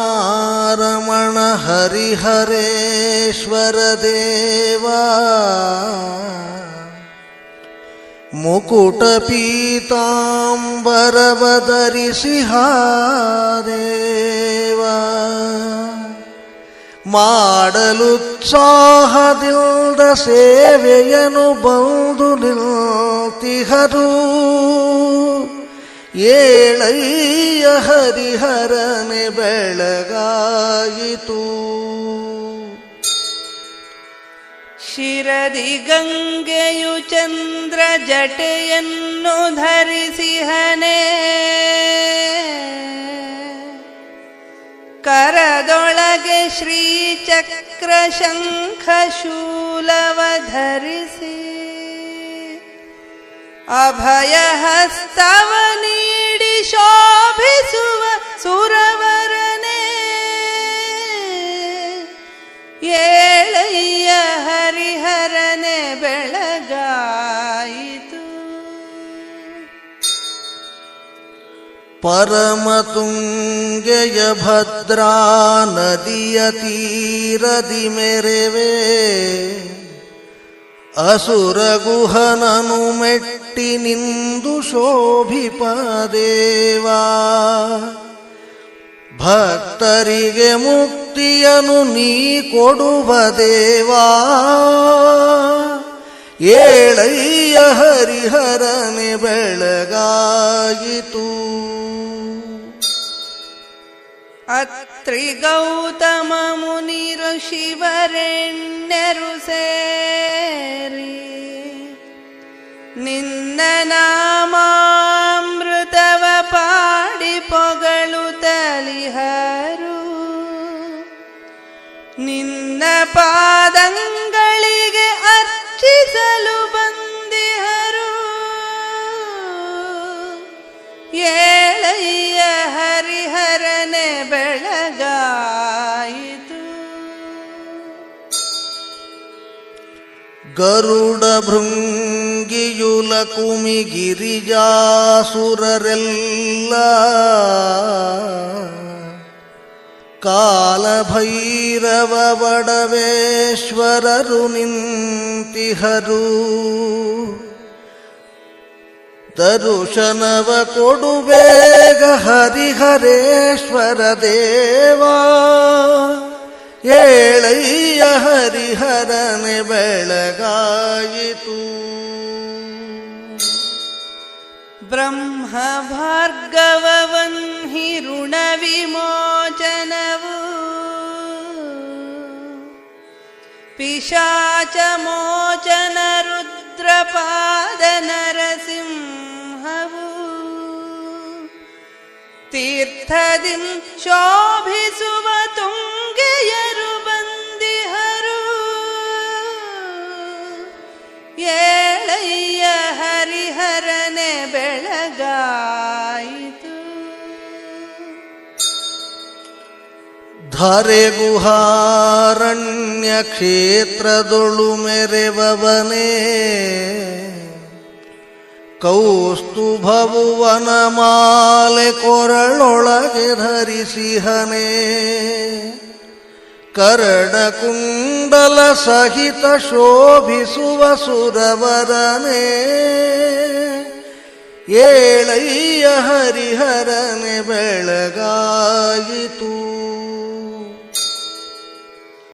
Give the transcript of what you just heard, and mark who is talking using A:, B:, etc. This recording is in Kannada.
A: श्रीशगिरिजारमण हरिहरेश्वर देवा ಮುಕುಟಪೀತಾಂಬರವದರಿಸಿಹಾದೇವ ಮಾಡಲುತ್ಸಾಹದಿಂದ ಸೇವೆಯನು ಬಂದು ನಿಲ್ತಿಹರು ಏಳಯ್ಯ ಹರಿಹರನೆ ಬೆಳಗಾಯಿತು.
B: ಶಿರದಿ ಗಂಗೆಯು ಚಂದ್ರ ಜಟೆಯನ್ನು ಧರಿಸಿಹನೆ. ಕರದೊಳಗೆ ಶ್ರೀಚಕ್ರ ಶಂಖ ಶೂಲವ ಧರಿಸಿ. ಅಭಯ ಹಸ್ತವ ನೀಡಿ ಶೋಭಿಸುವ ಸುರವರನೇ ಏಳಯ್ಯ ಹರಿಹರನೆ ಬೆಳಗಾಯಿತು
A: ಪರಮತುಂಗೆಯ ಭದ್ರಾ ನದಿಯ ತೀರದಿ ಮೆರೆವೆ ಅಸುರಗುಹನನು ಮೆಟ್ಟಿ ನಿಂದು ಶೋಭಿಪದೇವಾ ಭಕ್ತರಿಗೆ ಮುಕ್ತಿಯನು ನೀ ಕೊಡುವ ದೇವಾ. ಏಳಯ್ಯ ಹರಿಹರನೆ ಬೆಳಗಾಯಿತು.
B: ಶಿವರೆಣ್ಣರು ಸೇರಿ ನಿನ್ನ ನಾಮಾಮೃತವ ಪಾಡಿ ಪೊಗಳು ತಲಿಹರು. ನಿನ್ನ ಪಾದಂಗಳಿಗೆ
A: ಗರುಡ ಭೃಂಗಿಯುಲ ಕುಮಿಗಿರಿಜಾಸುರರೆಲ್ಲ ಕಾಲಭೈರವ ವಡವೇಶ್ವರರು ನಿಂತಿಹರು. ದರುಶನವ ಕೊಡು ಬೇಗ ಹರಿಹರೇಶ್ವರ ದೇವಾ. ಏಳಯ್ಯ ಹರಿಹರನೆ ಬೆಳಗಾಯಿತು
B: ಬ್ರಹ್ಮ ಭಾರ್ಗವವನ್ಹಿ ಋಣ ವಿಮೋಚನವು ಪಿಶಾಚ ಮೋಚನ ರುದ್ರಪಾದ ನರಸಿಂಹವು ತೀರ್ಥದಿಂ ಶೋಭಿಸುವ
A: ಧರೆಗುಹಾರಣ್ಯ ಕ್ಷೇತ್ರದೊಳು ಮೆರೆವವನೇ. ಕೌಸ್ತುಭವು ಮಾಲೆ ಕೊರಳೊಳಗೆ ಧರಿಸಿಹನೇ. ಕರಡ ಕುಂಡಲ ಸಹಿತ ಶೋಭಿಸುವ ಸುರವರನೇ. ಏಳಯ್ಯ ಹರಿಹರನೆ ಬೆಳಗಾಯಿತು.